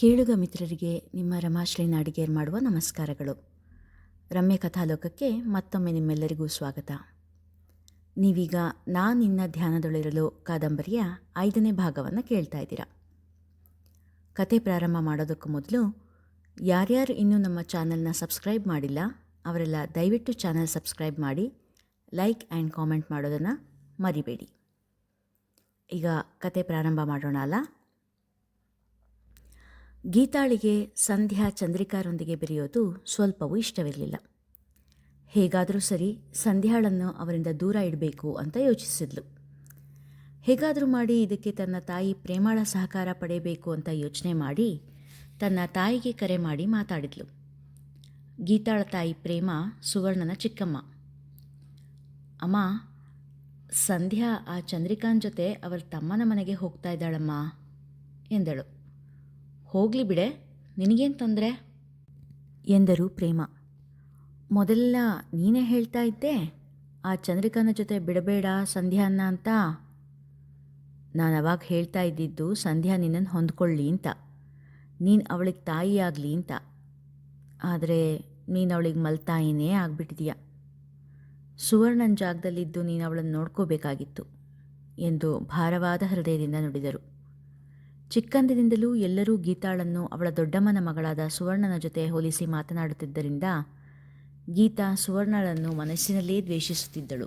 ಕೇಳುಗ ಮಿತ್ರರಿಗೆ ನಿಮ್ಮ ರಮಾಶ್ರೀ ನಾಡಿಗೇರ್ ಮಾಡುವ ನಮಸ್ಕಾರಗಳು. ರಮ್ಯ ಕಥಾಲೋಕಕ್ಕೆ ಮತ್ತೊಮ್ಮೆ ನಿಮ್ಮೆಲ್ಲರಿಗೂ ಸ್ವಾಗತ. ನೀವೀಗ ನಾನಿನ್ನ ಧ್ಯಾನದೊಳಿರಲು ಕಾದಂಬರಿಯ ಐದನೇ ಭಾಗವನ್ನು ಕೇಳ್ತಾ ಇದ್ದೀರಾ. ಕತೆ ಪ್ರಾರಂಭ ಮಾಡೋದಕ್ಕೂ ಮೊದಲು ಯಾರ್ಯಾರು ಇನ್ನೂ ನಮ್ಮ ಚಾನಲ್ನ ಸಬ್ಸ್ಕ್ರೈಬ್ ಮಾಡಿಲ್ಲ, ಅವರೆಲ್ಲ ದಯವಿಟ್ಟು ಚಾನಲ್ ಸಬ್ಸ್ಕ್ರೈಬ್ ಮಾಡಿ, ಲೈಕ್ ಆ್ಯಂಡ್ ಕಾಮೆಂಟ್ ಮಾಡೋದನ್ನು ಮರಿಬೇಡಿ. ಈಗ ಕತೆ ಪ್ರಾರಂಭ ಮಾಡೋಣ ಅಲ್ಲ? ಗೀತಾಳಿಗೆ ಸಂಧ್ಯಾ ಚಂದ್ರಿಕಾರೊಂದಿಗೆ ಬೆರೆಯೋದು ಸ್ವಲ್ಪವೂ ಇಷ್ಟವಿರಲಿಲ್ಲ. ಹೇಗಾದರೂ ಸರಿ ಸಂಧ್ಯಾಳನ್ನು ಅವರಿಂದ ದೂರ ಇಡಬೇಕು ಅಂತ ಯೋಚಿಸಿದ್ಲು. ಹೇಗಾದರೂ ಮಾಡಿ ಇದಕ್ಕೆ ತನ್ನ ತಾಯಿ ಪ್ರೇಮಾಳ ಸಹಕಾರ ಪಡೆಯಬೇಕು ಅಂತ ಯೋಚನೆ ಮಾಡಿ ತನ್ನ ತಾಯಿಗೆ ಕರೆ ಮಾಡಿ ಮಾತಾಡಿದ್ಲು. ಗೀತಾಳ ತಾಯಿ ಪ್ರೇಮ ಸುವರ್ಣನ ಚಿಕ್ಕಮ್ಮ. ಅಮ್ಮ, ಸಂಧ್ಯಾ ಆ ಚಂದ್ರಿಕಾನ್ ಜೊತೆ ಅವರ ತಮ್ಮನ ಮನೆಗೆ ಹೋಗ್ತಾ ಇದ್ದಾಳಮ್ಮ ಎಂದಳು. ಹೋಗಲಿ ಬಿಡೆ, ನಿನಗೇನು ತೊಂದರೆ? ಎಂದರು ಪ್ರೇಮ. ಮೊದಲೆಲ್ಲ ನೀನೇ ಹೇಳ್ತಾ ಇದ್ದೆ, ಆ ಚಂದ್ರಿಕಾನ ಜೊತೆ ಬಿಡಬೇಡ ಸಂಧ್ಯಾನ್ನ ಅಂತ. ನಾನು ಅವಾಗ ಹೇಳ್ತಾ ಇದ್ದಿದ್ದು, ಸಂಧ್ಯಾ ನಿನ್ನನ್ನು ಹೊಂದ್ಕೊಳ್ಳಿ ಅಂತ. ನೀನು ಅವಳಿಗೆ ತಾಯಿ ಆಗಲಿ ಅಂತ. ಆದರೆ ನೀನು ಅವಳಿಗೆ ಮಲ್ತಾಯಿನೇ ಆಗಿಬಿಟ್ಟಿದೀಯ. ಸುವರ್ಣನ ಜಾಗದಲ್ಲಿದ್ದು ನೀನು ಅವಳನ್ನು ನೋಡ್ಕೋಬೇಕಾಗಿತ್ತು ಎಂದು ಭಾರವಾದ ಹೃದಯದಿಂದ ನುಡಿದರು. ಚಿಕ್ಕಂದಿನಿಂದಲೂ ಎಲ್ಲರೂ ಗೀತಾಳನ್ನು ಅವಳ ದೊಡ್ಡಮ್ಮನ ಮಗಳಾದ ಸುವರ್ಣನ ಜೊತೆ ಹೋಲಿಸಿ ಮಾತನಾಡುತ್ತಿದ್ದರಿಂದ ಗೀತಾ ಸುವರ್ಣಳನ್ನು ಮನಸ್ಸಿನಲ್ಲೇ ದ್ವೇಷಿಸುತ್ತಿದ್ದಳು.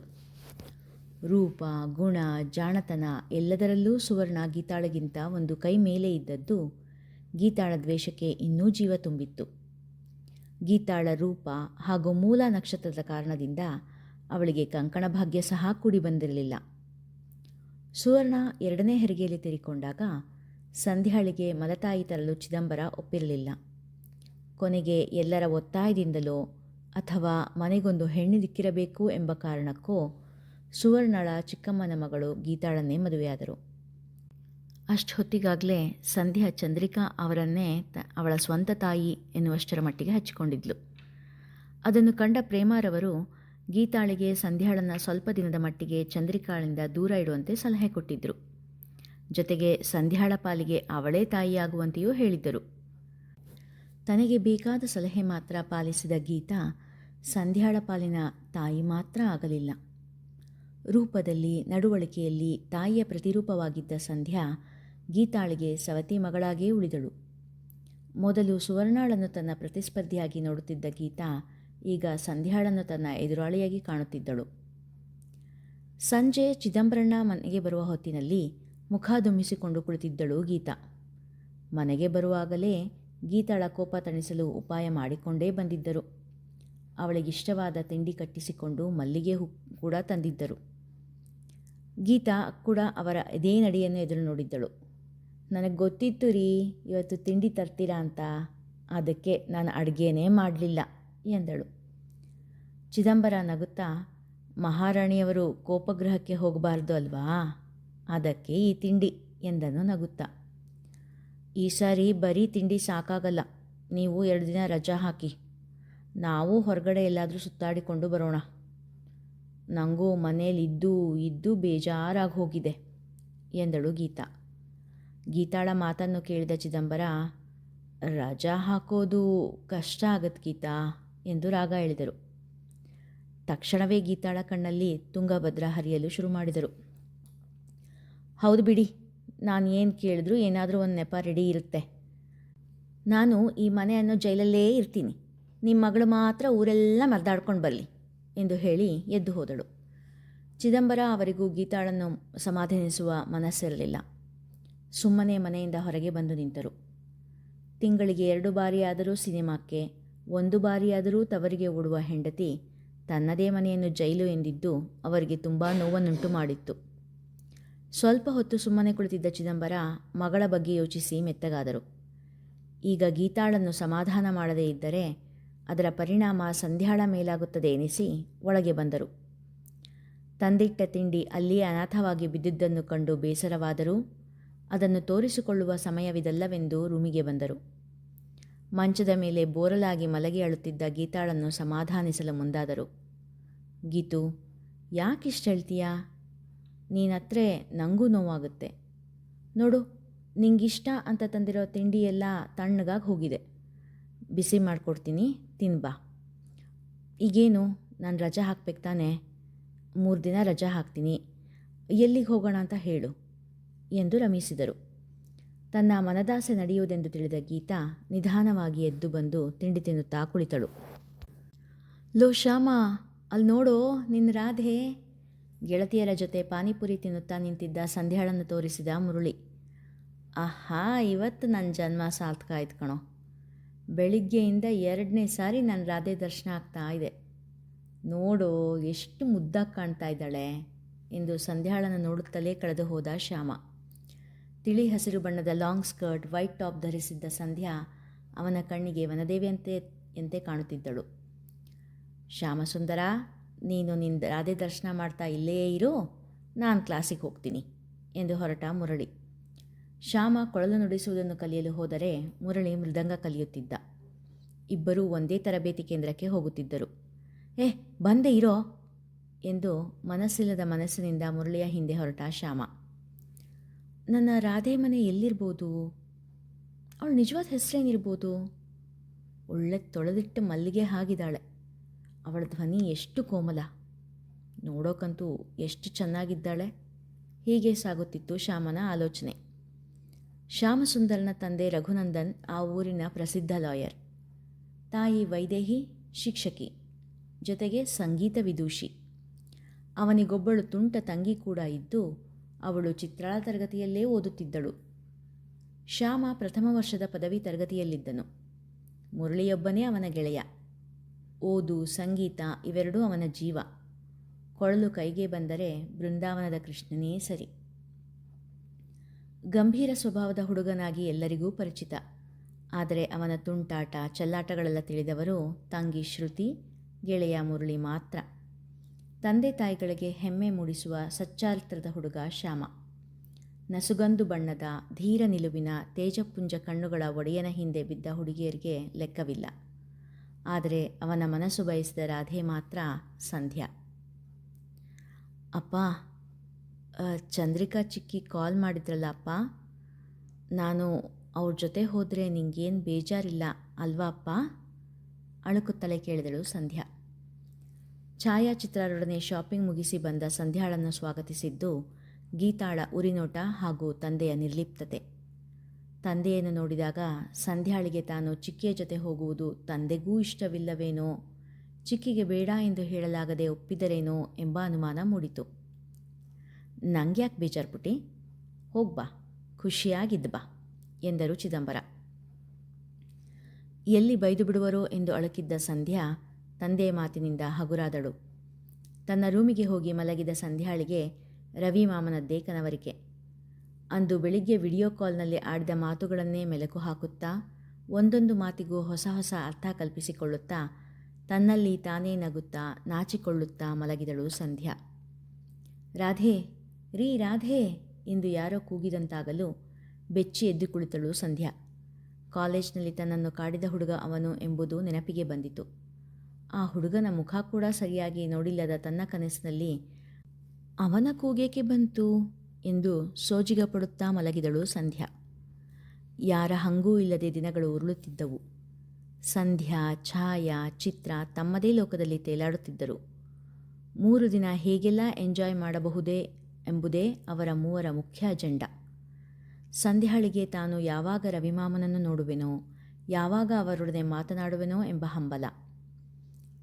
ರೂಪ, ಗುಣ, ಜಾಣತನ ಎಲ್ಲದರಲ್ಲೂ ಸುವರ್ಣ ಗೀತಾಳಗಿಂತ ಒಂದು ಕೈ ಮೇಲೆ ಇದ್ದದ್ದು ಗೀತಾಳ ದ್ವೇಷಕ್ಕೆ ಇನ್ನೂ ಜೀವ ತುಂಬಿತ್ತು. ಗೀತಾಳ ರೂಪ ಹಾಗೂ ಮೂಲ ನಕ್ಷತ್ರದ ಕಾರಣದಿಂದ ಅವಳಿಗೆ ಕಂಕಣ ಭಾಗ್ಯ ಸಹ ಕೂಡಿ ಬಂದಿರಲಿಲ್ಲ. ಸುವರ್ಣ ಎರಡನೇ ಹೆರಿಗೆಯಲ್ಲಿ ತೆರಿಕೊಂಡಾಗ ಸಂಧ್ಯಾಳಿಗೆ ಮಲತಾಯಿ ತರಲು ಚಿದಂಬರ ಒಪ್ಪಿರಲಿಲ್ಲ. ಕೊನೆಗೆ ಎಲ್ಲರ ಒತ್ತಾಯದಿಂದಲೋ ಅಥವಾ ಮನೆಗೊಂದು ಹೆಣ್ಣು ದಿಕ್ಕಿರಬೇಕು ಎಂಬ ಕಾರಣಕ್ಕೋ ಸುವರ್ಣಳ ಚಿಕ್ಕಮ್ಮನ ಮಗಳು ಗೀತಾಳನ್ನೇ ಮದುವೆಯಾದರು. ಅಷ್ಟು ಹೊತ್ತಿಗಾಗಲೇ ಸಂಧ್ಯಾ ಚಂದ್ರಿಕಾ ಅವರನ್ನೇ ತ ಅವಳ ಸ್ವಂತ ತಾಯಿ ಎನ್ನುವಷ್ಟರ ಮಟ್ಟಿಗೆ ಹಚ್ಚಿಕೊಂಡಿದ್ಲು. ಅದನ್ನು ಕಂಡ ಪ್ರೇಮಾರವರು ಗೀತಾಳಿಗೆ ಸಂಧ್ಯಾಳನ್ನು ಸ್ವಲ್ಪ ದಿನದ ಮಟ್ಟಿಗೆ ಚಂದ್ರಿಕಾಳಿಂದ ದೂರ ಇಡುವಂತೆ ಸಲಹೆ ಕೊಟ್ಟಿದ್ದರು ಜೊತೆಗೆ ಸಂಧ್ಯಾಳ ಪಾಲಿಗೆ ಅವಳೇ ತಾಯಿಯಾಗುವಂತೆಯೂ ಹೇಳಿದ್ದರು. ತನಗೆ ಬೇಕಾದ ಸಲಹೆ ಮಾತ್ರ ಪಾಲಿಸಿದ ಗೀತಾ ಸಂಧ್ಯಾಳ ಪಾಲಿನ ತಾಯಿ ಮಾತ್ರ ಆಗಲಿಲ್ಲ. ರೂಪದಲ್ಲಿ, ನಡವಳಿಕೆಯಲ್ಲಿ ತಾಯಿಯ ಪ್ರತಿರೂಪವಾಗಿದ್ದ ಸಂಧ್ಯಾ ಗೀತಾಳಿಗೆ ಸವತಿ ಮಗಳಾಗಿಯೇ ಉಳಿದಳು. ಮೊದಲು ಸುವರ್ಣಾಳನ್ನು ತನ್ನ ಪ್ರತಿಸ್ಪರ್ಧಿಯಾಗಿ ನೋಡುತ್ತಿದ್ದ ಗೀತಾ ಈಗ ಸಂಧ್ಯಾಳನ್ನು ತನ್ನ ಎದುರಾಳಿಯಾಗಿ ಕಾಣುತ್ತಿದ್ದಳು. ಸಂಜೆ ಚಿದಂಬರಣ್ಣ ಮನೆಗೆ ಬರುವ ಹೊತ್ತಿನಲ್ಲಿ ಮುಖ ದುಮ್ಮಿಸಿಕೊಂಡು ಕುಳಿತಿದ್ದಳು ಗೀತಾ. ಮನೆಗೆ ಬರುವಾಗಲೇ ಗೀತಾಳ ಕೋಪ ತಣಿಸಲು ಉಪಾಯ ಮಾಡಿಕೊಂಡೇ ಬಂದಿದ್ದರು. ಅವಳಿಗಿಷ್ಟವಾದ ತಿಂಡಿ ಕಟ್ಟಿಸಿಕೊಂಡು ಮಲ್ಲಿಗೆ ಹೂ ಕೂಡ ತಂದಿದ್ದರು. ಗೀತಾ ಕೂಡ ಅವರ ಇದೇ ನಡೆಯನ್ನು ಎದುರು ನೋಡಿದ್ದಳು. ನನಗೆ ಗೊತ್ತಿತ್ತು ರೀ, ಇವತ್ತು ತಿಂಡಿ ತರ್ತೀರಾ ಅಂತ. ಅದಕ್ಕೆ ನಾನು ಅಡುಗೆನೇ ಮಾಡಲಿಲ್ಲ ಎಂದಳು. ಚಿದಂಬರ ನಗುತ್ತಾ, ಮಹಾರಾಣಿಯವರು ಕೋಪಗ್ರಹಕ್ಕೆ ಹೋಗಬಾರ್ದು ಅಲ್ವಾ? ಅದಕ್ಕೆ ಈ ತಿಂಡಿ ಎಂದನು ನಗುತ್ತಾ. ಈ ಸಾರಿ ಬರೀ ತಿಂಡಿ ಸಾಕಾಗಲ್ಲ. ನೀವು ಎರಡು ದಿನ ರಜಾ ಹಾಕಿ. ನಾವು ಹೊರಗಡೆ ಎಲ್ಲಾದರೂ ಸುತ್ತಾಡಿಕೊಂಡು ಬರೋಣ. ನನಗೂ ಮನೇಲಿ ಇದ್ದು ಇದ್ದು ಬೇಜಾರಾಗಿ ಹೋಗಿದೆ ಎಂದಳು ಗೀತಾ. ಗೀತಾಳ ಮಾತನ್ನು ಕೇಳಿದ ಚಿದಂಬರ, ರಜಾ ಹಾಕೋದು ಕಷ್ಟ ಆಗತ್ತೆ ಗೀತಾ ಎಂದು ರಾಗ ಹೇಳಿದರು. ತಕ್ಷಣವೇ ಗೀತಾಳ ಕಣ್ಣಲ್ಲಿ ತುಂಗಭದ್ರ ಹರಿಯಲು ಶುರು ಮಾಡಿದರು. ಹೌದು ಬಿಡಿ, ನಾನು ಏನು ಕೇಳಿದ್ರು ಏನಾದರೂ ಒಂದು ನೆಪ ರೆಡಿ ಇರುತ್ತೆ. ನಾನು ಈ ಮನೆಯನ್ನು ಜೈಲಲ್ಲೇ ಇರ್ತೀನಿ. ನಿಮ್ಮ ಮಗಳು ಮಾತ್ರ ಊರೆಲ್ಲ ಮರ್ದಾಡ್ಕೊಂಡು ಬರಲಿ ಎಂದು ಹೇಳಿ ಎದ್ದು ಹೋದಳು. ಚಿದಂಬರ ಅವರಿಗೂ ಗೀತಾಳನ್ನು ಸಮಾಧಾನಿಸುವ ಮನಸ್ಸಿರಲಿಲ್ಲ. ಸುಮ್ಮನೆ ಮನೆಯಿಂದ ಹೊರಗೆ ಬಂದು ನಿಂತರು. ತಿಂಗಳಿಗೆ ಎರಡು ಬಾರಿಯಾದರೂ ಸಿನಿಮಾಕ್ಕೆ, ಒಂದು ಬಾರಿಯಾದರೂ ತವರಿಗೆ ಓಡುವ ಹೆಂಡತಿ ತನ್ನದೇ ಮನೆಯನ್ನು ಜೈಲು ಎಂದಿದ್ದು ಅವರಿಗೆ ತುಂಬ ನೋವನ್ನುಂಟು ಮಾಡಿತ್ತು. ಸ್ವಲ್ಪ ಹೊತ್ತು ಸುಮ್ಮನೆ ಕುಳಿತಿದ್ದ ಚಿದಂಬರ ಮಗಳ ಬಗ್ಗೆ ಯೋಚಿಸಿ ಮೆತ್ತಗಾದರು. ಈಗ ಗೀತಾಳನ್ನು ಸಮಾಧಾನ ಮಾಡದೇ ಇದ್ದರೆ ಅದರ ಪರಿಣಾಮ ಸಂಧ್ಯಾಳ ಮೇಲಾಗುತ್ತದೆ ಎನಿಸಿ ಒಳಗೆ ಬಂದರು. ತಂದಿಟ್ಟ ತಿಂಡಿ ಅಲ್ಲಿಯೇ ಅನಾಥವಾಗಿ ಬಿದ್ದಿದ್ದನ್ನು ಕಂಡು ಬೇಸರವಾದರೂ ಅದನ್ನು ತೋರಿಸಿಕೊಳ್ಳುವ ಸಮಯವಿದಲ್ಲವೆಂದು ರೂಮಿಗೆ ಬಂದರು. ಮಂಚದ ಮೇಲೆ ಬೋರಲಾಗಿ ಮಲಗಿ ಅಳುತ್ತಿದ್ದ ಗೀತಾಳನ್ನು ಸಮಾಧಾನಿಸಲು ಮುಂದಾದರು. ಗೀತು, ಯಾಕಿಷ್ಟು ಹೇಳ್ತೀಯಾ? ನೀನತ್ರೆ ನನಗೂ ನೋವಾಗುತ್ತೆ. ನೋಡು, ನಿಂಗಿಷ್ಟ ಅಂತ ತಂದಿರೋ ತಿಂಡಿ ಎಲ್ಲ ತಣ್ಣಗಾಗಿ ಹೋಗಿದೆ. ಬಿಸಿ ಮಾಡಿಕೊಡ್ತೀನಿ ತಿನ್ಬಾ ಈಗೇನು, ನಾನು ರಜೆ ಹಾಕ್ಬೇಕು ತಾನೆ? ಮೂರು ದಿನ ರಜೆ ಹಾಕ್ತೀನಿ. ಎಲ್ಲಿಗೆ ಹೋಗೋಣ ಅಂತ ಹೇಳು, ಎಂದು ರಮಿಸಿದರು. ತನ್ನ ಮನದಾಸೆ ನಡೆಯುವುದೆಂದು ತಿಳಿದ ಗೀತಾ ನಿಧಾನವಾಗಿ ಎದ್ದು ಬಂದು ತಿಂಡಿ ತಿನ್ನುತ್ತಾ ಕುಳಿತಳು. ಲೋ ಶ್ಯಾಮ, ಅಲ್ಲಿ ನೋಡೋ ನಿನ್ನ ರಾಧೆ. ಗೆಳತಿಯರ ಜೊತೆ ಪಾನಿಪುರಿ ತಿನ್ನುತ್ತಾ ನಿಂತಿದ್ದ ಸಂಧ್ಯಾಳನ್ನು ತೋರಿಸಿದ ಮುರುಳಿ. ಆಹಾ, ಇವತ್ತು ನನ್ನ ಜನ್ಮ ಸಾರ್ಥಕ ಆಯ್ತು ಕಣೋ. ಬೆಳಿಗ್ಗೆಯಿಂದ ಎರಡನೇ ಸಾರಿ ನನ್ನ ರಾಧೆ ದರ್ಶನ ಆಗ್ತಾ ಇದೆ. ನೋಡು, ಎಷ್ಟು ಮುದ್ದಾಗಿ ಕಾಣ್ತಾ ಇದ್ದಾಳೆ ಎಂದು ಸಂಧ್ಯಾಳನ್ನು ನೋಡುತ್ತಲೇ ಕಳೆದು ಹೋದ ಶ್ಯಾಮ. ತಿಳಿ ಹಸಿರು ಬಣ್ಣದ ಲಾಂಗ್ ಸ್ಕರ್ಟ್, ವೈಟ್ ಟಾಪ್ ಧರಿಸಿದ್ದ ಸಂಧ್ಯಾ ಅವನ ಕಣ್ಣಿಗೆ ವನದೇವಿಯಂತೆ, ಎಂತೆ ಕಾಣುತ್ತಿದ್ದಳು. ಶ್ಯಾಮಸುಂದರ ನೀನು ನಿನ್ನ ರಾಧೆ ದರ್ಶನ ಮಾಡ್ತಾ ಇಲ್ಲೇ ಇರು, ನಾನು ಕ್ಲಾಸಿಗೆ ಹೋಗ್ತೀನಿ, ಎಂದು ಹೊರಟ ಮುರಳಿ. ಶ್ಯಾಮ ಕೊಳಲು ನುಡಿಸುವುದನ್ನು ಕಲಿಯಲು ಹೋದರೆ ಮುರಳಿ ಮೃದಂಗ ಕಲಿಯುತ್ತಿದ್ದ. ಇಬ್ಬರೂ ಒಂದೇ ತರಬೇತಿ ಕೇಂದ್ರಕ್ಕೆ ಹೋಗುತ್ತಿದ್ದರು. ಏ, ಬಂದೆ ಇರೋ? ಎಂದು ಮನಸ್ಸಿಲ್ಲದ ಮನಸ್ಸಿನಿಂದ ಮುರಳಿಯ ಹಿಂದೆ ಹೊರಟ ಶ್ಯಾಮ. ನನ್ನ ರಾಧೆ ಮನೆ ಎಲ್ಲಿರ್ಬೋದು? ಅವಳು ನಿಜವಾದ ಹೆಸರೇನಿರ್ಬೋದು? ಒಳ್ಳೆ ತೊಳೆದಿಟ್ಟು ಮಲ್ಲಿಗೆ ಹಾಗಿದ್ದಾಳೆ. ಅವಳ ಧ್ವನಿ ಎಷ್ಟು ಕೋಮಲ. ನೋಡೋಕ್ಕಂತೂ ಎಷ್ಟು ಚೆನ್ನಾಗಿದ್ದಾಳೆ. ಹೀಗೆ ಸಾಗುತ್ತಿತ್ತು ಶ್ಯಾಮನ ಆಲೋಚನೆ. ಶ್ಯಾಮಸುಂದರನ ತಂದೆ ರಘುನಂದನ್ ಆ ಊರಿನ ಪ್ರಸಿದ್ಧ ಲಾಯರ್. ತಾಯಿ ವೈದೇಹಿ, ಶಿಕ್ಷಕಿ, ಜೊತೆಗೆ ಸಂಗೀತ ವಿದೂಷಿ. ಅವನಿಗೊಬ್ಬಳು ತುಂಟ ತಂಗಿ ಕೂಡ ಇದ್ದು ಅವಳು ಚಿತ್ರಾಳ ತರಗತಿಯಲ್ಲೇ ಓದುತ್ತಿದ್ದಳು. ಶ್ಯಾಮ ಪ್ರಥಮ ವರ್ಷದ ಪದವಿ ತರಗತಿಯಲ್ಲಿದ್ದನು. ಮುರಳಿಯೊಬ್ಬನೇ ಅವನ ಗೆಳೆಯ. ಓದು, ಸಂಗೀತ ಇವೆರಡೂ ಅವನ ಜೀವ. ಕೊಳಲು ಕೈಗೆ ಬಂದರೆ ಬೃಂದಾವನದ ಕೃಷ್ಣನೇ ಸರಿ. ಗಂಭೀರ ಸ್ವಭಾವದ ಹುಡುಗನಾಗಿ ಎಲ್ಲರಿಗೂ ಪರಿಚಿತ. ಆದರೆ ಅವನ ತುಂಟಾಟ, ಚಲ್ಲಾಟಗಳೆಲ್ಲ ತಿಳಿದವರು ತಂಗಿ ಶ್ರುತಿ, ಗೆಳೆಯ ಮುರಳಿ ಮಾತ್ರ. ತಂದೆ ತಾಯಿಗಳಿಗೆ ಹೆಮ್ಮೆ ಮೂಡಿಸುವ ಸಚ್ಚಾರಿತ್ರದ ಹುಡುಗ ಶ್ಯಾಮ. ನಸುಗಂದು ಬಣ್ಣದ, ಧೀರ ನಿಲುವಿನ, ತೇಜಪುಂಜ ಕಣ್ಣುಗಳ ಒಡೆಯನ ಹಿಂದೆ ಬಿದ್ದ ಹುಡುಗಿಯರಿಗೆ ಲೆಕ್ಕವಿಲ್ಲ. ಆದರೆ ಅವನ ಮನಸ್ಸು ಬಯಸಿದ ರಾಧೆ ಮಾತ್ರ ಸಂಧ್ಯಾ. ಅಪ್ಪ ಚಂದ್ರಿಕಾ ಚಿಕ್ಕಿ ಕಾಲ್ ಮಾಡಿದ್ರಲ್ಲ ಅಪ್ಪ? ನಾನು ಅವ್ರ ಜೊತೆ ಹೋದರೆ ನಿಂಗೇನು ಬೇಜಾರಿಲ್ಲ ಅಲ್ವಾ ಅಪ್ಪ? ಅಳುಕುತ್ತಲೇ ಕೇಳಿದಳು ಸಂಧ್ಯಾ. ಛಾಯಾಚಿತ್ರರೊಡನೆ ಶಾಪಿಂಗ್ ಮುಗಿಸಿ ಬಂದ ಸಂಧ್ಯಾಳನ್ನು ಸ್ವಾಗತಿಸಿದ್ದು ಗೀತಾಳ ಉರಿನೋಟ ಹಾಗೂ ತಂದೆಯ ನಿರ್ಲಿಪ್ತತೆ. ತಂದೆಯನ್ನು ನೋಡಿದಾಗ ಸಂಧ್ಯಾಳಿಗೆ ತಾನು ಚಿಕ್ಕಿಯ ಜೊತೆ ಹೋಗುವುದು ತಂದೆಗೂ ಇಷ್ಟವಿಲ್ಲವೇನೋ? ಚಿಕ್ಕಿಗೆ ಬೇಡ ಎಂದು ಹೇಳಲಾಗದೆ ಒಪ್ಪಿದರೇನೋ ಎಂಬ ಅನುಮಾನ ಮೂಡಿತು. ನಂಗ್ಯಾಕೆ ಬೇಜಾರು ಪುಟಿ ಹೋಗ್ಬಾ ಖುಷಿಯಾಗಿದ್ದು ಬಾ, ಎಂದರು ಚಿದಂಬರ. ಎಲ್ಲಿ ಬೈದು ಬಿಡುವರೋ ಎಂದು ಅಳಕಿದ್ದ ಸಂಧ್ಯಾ ತಂದೆಯ ಮಾತಿನಿಂದ ಹಗುರಾದಳು. ತನ್ನ ರೂಮಿಗೆ ಹೋಗಿ ಮಲಗಿದ ಸಂಧ್ಯಾಳಿಗೆ ರವಿ ಮಾಮನದ್ದೇ ಕನವರಿಕೆ. ಅಂದು ಬೆಳಿಗ್ಗೆ ವಿಡಿಯೋ ಕಾಲ್ನಲ್ಲಿ ಆಡಿದ ಮಾತುಗಳನ್ನೇ ಮೆಲುಕು ಹಾಕುತ್ತಾ, ಒಂದೊಂದು ಮಾತಿಗೂ ಹೊಸ ಹೊಸ ಅರ್ಥ ಕಲ್ಪಿಸಿಕೊಳ್ಳುತ್ತಾ, ತನ್ನಲ್ಲಿ ತಾನೇ ನಗುತ್ತಾ, ನಾಚಿಕೊಳ್ಳುತ್ತಾ ಮಲಗಿದಳು ಸಂಧ್ಯಾ. ರಾಧೆ, ರೀ ರಾಧೆ ಎಂದು ಯಾರೋ ಕೂಗಿದಂತಾಗಲು ಬೆಚ್ಚಿ ಎದ್ದು ಕುಳಿತಳು ಸಂಧ್ಯಾ. ಕಾಲೇಜ್ನಲ್ಲಿ ತನ್ನನ್ನು ಕಾಡಿದ ಹುಡುಗ ಅವನು ಎಂಬುದು ನೆನಪಿಗೆ ಬಂದಿತು. ಆ ಹುಡುಗನ ಮುಖ ಕೂಡ ಸರಿಯಾಗಿ ನೋಡಿಲ್ಲದ ತನ್ನ ಕನಸಿನಲ್ಲಿ, ಅವನ ಕೂಗೇಕೆ ಬಂತು? ಎಂದು ಸೋಜಿಗ ಪಡುತ್ತಾ ಮಲಗಿದಳು ಸಂಧ್ಯಾ. ಯಾರ ಹಂಗೂ ಇಲ್ಲದೆ ದಿನಗಳು ಉರುಳುತ್ತಿದ್ದವು. ಸಂಧ್ಯಾ, ಛಾಯಾ, ಚಿತ್ರ ತಮ್ಮದೇ ಲೋಕದಲ್ಲಿ ತೇಲಾಡುತ್ತಿದ್ದರು. ಮೂರು ದಿನ ಹೇಗೆಲ್ಲ ಎಂಜಾಯ್ ಮಾಡಬಹುದೇ ಎಂಬುದೇ ಅವರ ಮೂವರ ಮುಖ್ಯ ಅಜೆಂಡಾ. ಸಂಧ್ಯಾಳಿಗೆ ತಾನು ಯಾವಾಗ ರವಿಮಾಮನನ್ನು ನೋಡುವೆನೋ, ಯಾವಾಗ ಅವರೊಡನೆ ಮಾತನಾಡುವೆನೋ ಎಂಬ ಹಂಬಲ.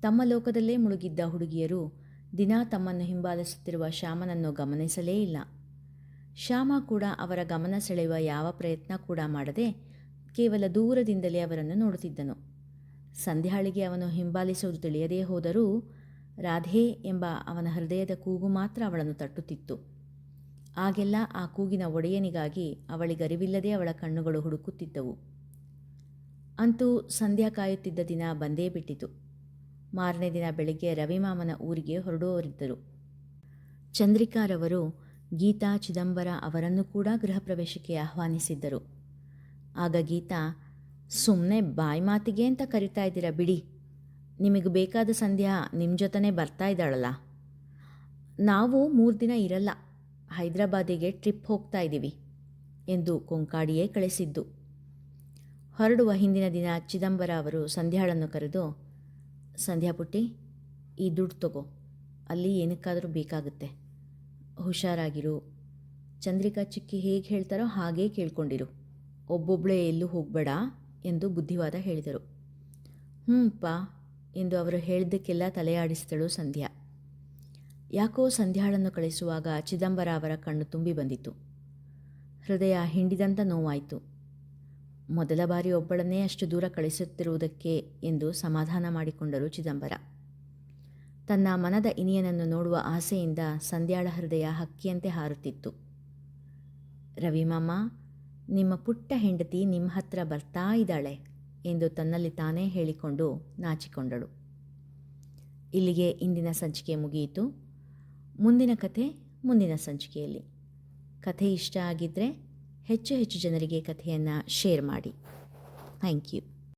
ತಮ್ಮ ಲೋಕದಲ್ಲೇ ಮುಳುಗಿದ್ದ ಹುಡುಗಿಯರು ದಿನಾ ತಮ್ಮನ್ನು ಹಿಂಬಾಲಿಸುತ್ತಿರುವ ಶ್ಯಾಮನನ್ನು ಗಮನಿಸಲೇ ಇಲ್ಲ. ಶ್ಯಾಮ ಕೂಡ ಅವರ ಗಮನ ಸೆಳೆಯುವ ಯಾವ ಪ್ರಯತ್ನ ಕೂಡ ಮಾಡದೆ ಕೇವಲ ದೂರದಿಂದಲೇ ಅವರನ್ನು ನೋಡುತ್ತಿದ್ದನು. ಸಂಧ್ಯಾಳಿಗೆ ಅವನು ಹಿಂಬಾಲಿಸುವುದು ತಿಳಿಯದೇ ಹೋದರೂ ರಾಧೆ ಎಂಬ ಅವನ ಹೃದಯದ ಕೂಗು ಮಾತ್ರ ಅವಳನ್ನು ತಟ್ಟುತ್ತಿತ್ತು. ಆಗೆಲ್ಲ ಆ ಕೂಗಿನ ಒಡೆಯನಿಗಾಗಿ ಅವಳಿಗರಿವಿಲ್ಲದೆ ಅವಳ ಕಣ್ಣುಗಳು ಹುಡುಕುತ್ತಿದ್ದವು. ಅಂತೂ ಸಂಧ್ಯಾ ಕಾಯುತ್ತಿದ್ದ ದಿನ ಬಂದೇ ಬಿಟ್ಟಿತು. ಮಾರನೇ ದಿನ ಬೆಳಿಗ್ಗೆ ರವಿಮಾಮನ ಊರಿಗೆ ಹೊರಡುವವರಿದ್ದರು. ಚಂದ್ರಿಕಾರವರು ಗೀತಾ ಚಿದಂಬರ ಅವರನ್ನು ಕೂಡ ಗೃಹ ಪ್ರವೇಶಕ್ಕೆ ಆಹ್ವಾನಿಸಿದ್ದರು. ಆಗ ಗೀತಾ ಸುಮ್ಮನೆ ಬಾಯಿ ಮಾತಿಗೆ ಅಂತ ಕರಿತಾ ಇದ್ದೀರಾ ಬಿಡಿ. ನಿಮಗೆ ಬೇಕಾದ ಸಂಧ್ಯಾ ನಿಮ್ಮ ಜೊತೆನೇ ಬರ್ತಾ ಇದ್ದಾಳಲ್ಲ. ನಾವು ಮೂರು ದಿನ ಇರಲ್ಲ. ಹೈದರಾಬಾದಿಗೆ ಟ್ರಿಪ್ ಹೋಗ್ತಾ ಇದ್ದೀವಿ ಎಂದು ಕೊಂಕಾಡಿಯೇ ಕಳಿಸಿದ್ದು. ಹೊರಡುವ ಹಿಂದಿನ ದಿನ ಚಿದಂಬರ ಅವರು ಸಂಧ್ಯಾಳನ್ನು ಕರೆದು, ಸಂಧ್ಯಾ ಪುಟ್ಟಿ, ಈ ದುಡ್ಡು ತಗೋ. ಅಲ್ಲಿ ಏನಕ್ಕಾದರೂ ಬೇಕಾಗುತ್ತೆ. ಹುಷಾರಾಗಿರು. ಚಂದ್ರಿಕಾ ಚಿಕ್ಕಿ ಹೇಗೆ ಹೇಳ್ತಾರೋ ಹಾಗೇ ಕೇಳ್ಕೊಂಡಿರು. ಒಬ್ಬೊಬ್ಬಳೇ ಎಲ್ಲೂ ಹೋಗಬೇಡ ಎಂದು ಬುದ್ಧಿವಾದ ಹೇಳಿದರು. ಹ್ಞೂ ಪಾ ಎಂದು ಅವರು ಹೇಳಿದ್ದಕ್ಕೆಲ್ಲ ತಲೆಯಾಡಿಸಿದಳು ಸಂಧ್ಯಾ. ಯಾಕೋ ಸಂಧ್ಯಾಳನ್ನು ಕಳಿಸುವಾಗ ಚಿದಂಬರ ಅವರ ಕಣ್ಣು ತುಂಬಿ ಬಂದಿತು ಹೃದಯ ಹಿಂಡಿದಂಥ ನೋವಾಯಿತು. ಮೊದಲ ಬಾರಿ ಒಬ್ಬಳನ್ನೇ ಅಷ್ಟು ದೂರ ಕಳಿಸುತ್ತಿರುವುದಕ್ಕೆ ಎಂದು ಸಮಾಧಾನ ಮಾಡಿಕೊಂಡರು ಚಿದಂಬರ. ತನ್ನ ಮನದ ಇನಿಯನನ್ನು ನೋಡುವ ಆಸೆಯಿಂದ ಸಂಧ್ಯಾಳ ಹೃದಯ ಹಕ್ಕಿಯಂತೆ ಹಾರುತ್ತಿತ್ತು. ರವಿಮಾಮ ನಿಮ್ಮ ಪುಟ್ಟ ಹೆಂಡತಿ ನಿಮ್ಮ ಹತ್ರ ಬರ್ತಾ ಇದ್ದಾಳೆ ಎಂದು ತನ್ನಲ್ಲಿ ತಾನೇ ಹೇಳಿಕೊಂಡು ನಾಚಿಕೊಂಡಳು. ಇಲ್ಲಿಗೆ ಇಂದಿನ ಸಂಚಿಕೆ ಮುಗಿಯಿತು. ಮುಂದಿನ ಕಥೆ ಮುಂದಿನ ಸಂಚಿಕೆಯಲ್ಲಿ. ಕಥೆ ಇಷ್ಟ ಆಗಿದ್ದರೆ ಹೆಚ್ಚು ಹೆಚ್ಚು ಜನರಿಗೆ ಕಥೆಯನ್ನು ಶೇರ್ ಮಾಡಿ. Thank you.